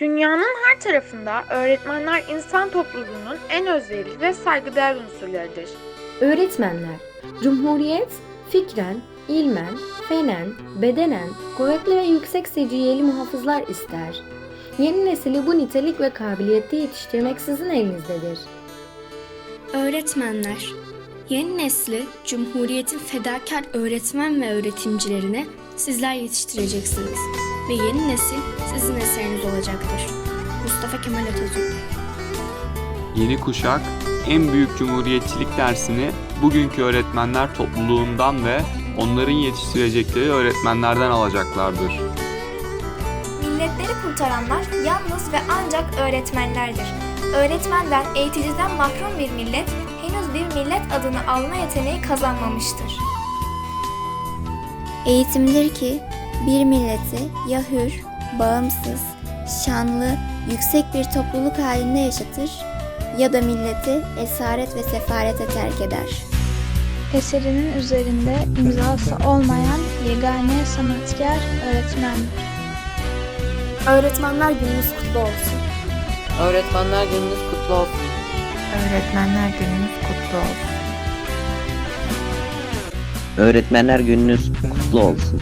Dünyanın her tarafında öğretmenler insan topluluğunun en özverili ve saygıdeğer unsurlarıdır. Öğretmenler, Cumhuriyet, fikren, ilmen, fenen, bedenen, kuvvetli ve yüksek seciyeli muhafızlar ister. Yeni nesili bu nitelik ve kabiliyette yetiştirmek sizin elinizdedir. Öğretmenler, yeni nesli Cumhuriyet'in fedakar öğretmen ve öğretimcilerine sizler yetiştireceksiniz ve yeni nesil sizin eseriniz olacaktır. Mustafa Kemal Atatürk Yeni kuşak en büyük cumhuriyetçilik dersini bugünkü öğretmenler topluluğundan ve onların yetiştirecekleri öğretmenlerden alacaklardır. Milletleri kurtaranlar yalnız ve ancak öğretmenlerdir. Öğretmenden, eğiticiden mahrum bir millet henüz bir millet adını alma yeteneği kazanmamıştır. Eğitimdir ki bir milleti ya hür, bağımsız, şanlı, yüksek bir topluluk halinde yaşatır ya da milleti esaret ve sefarete terk eder. Eserinin üzerinde imzası olmayan yegane sanatkar öğretmendir. Öğretmenler gününüz kutlu olsun. Öğretmenler gününüz kutlu olsun. Öğretmenler gününüz kutlu olsun. Öğretmenler gününüz kutlu olsun.